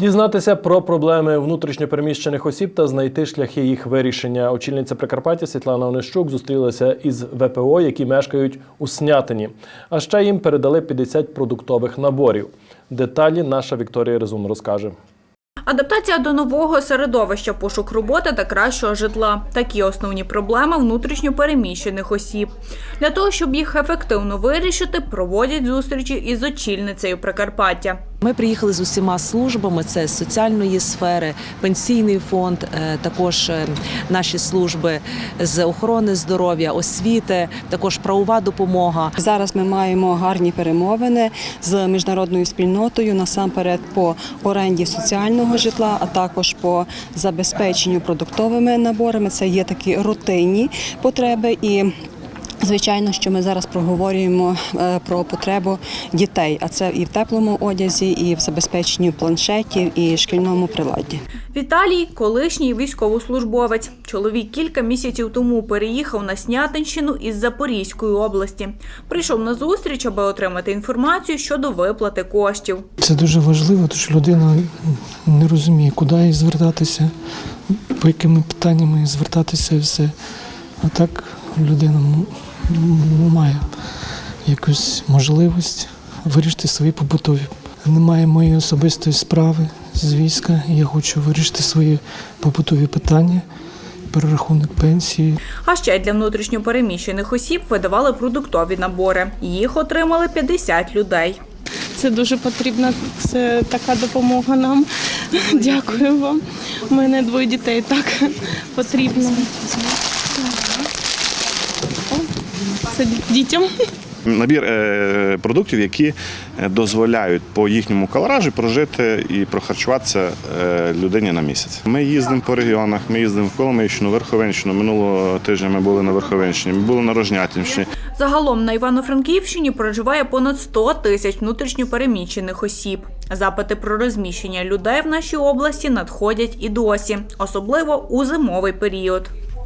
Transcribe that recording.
Дізнатися про проблеми внутрішньопереміщених осіб та знайти шляхи їх вирішення. Очільниця Прикарпаття Світлана Онищук зустрілася із ВПО, які мешкають у Снятині. А ще їм передали 50 продуктових наборів. Деталі наша Вікторія Резун розкаже. Адаптація до нового середовища, пошук роботи та кращого житла такі основні проблеми внутрішньо переміщених осіб. Для того, щоб їх ефективно вирішити, проводять зустрічі із очільницею Прикарпаття. Ми приїхали з усіма службами: це з соціальної сфери, пенсійний фонд, е, також е, наші служби з охорони здоров'я, освіти, також правова допомога. Зараз ми маємо гарні перемовини з міжнародною спільнотою насамперед по оренді соціального житла, а також по забезпеченню продуктовими наборами. Це є такі рутинні потреби і. Звичайно, що ми зараз проговорюємо е, про потребу дітей, а це і в теплому одязі, і в забезпеченні планшетів, і шкільному приладі. Віталій колишній військовослужбовець. Чоловік кілька місяців тому переїхав на Снятинщину із Запорізької області. Прийшов на зустріч, аби отримати інформацію щодо виплати коштів. Це дуже важливо, тому що людина не розуміє, куди їй звертатися, по якими питаннями звертатися і все. А так людина м- якусь можливість вирішити свої побутові. Немає моєї особистої справи з війська. Я хочу вирішити свої побутові питання, перерахунок пенсії, А ще для внутрішньо переміщених осіб видавали продуктові набори. Їх отримали 50 людей. Це дуже потрібна це така допомога нам. Дякую вам. У мене двоє дітей так потрібно. Це дітям. Набір е, продуктів, які е, дозволяють по їхньому калоражі прожити і прохарчуватися е, людині на місяць. Ми їздимо по регіонах, ми їздимо в Коломийщину, Верховенщину. Минулого тижня ми були на Верховенщині, ми були на Рожнятинщині. Загалом на Івано-Франківщині проживає понад 100 тисяч внутрішньо переміщених осіб. Запити про розміщення людей в нашій області надходять і досі, особливо у зимовий період.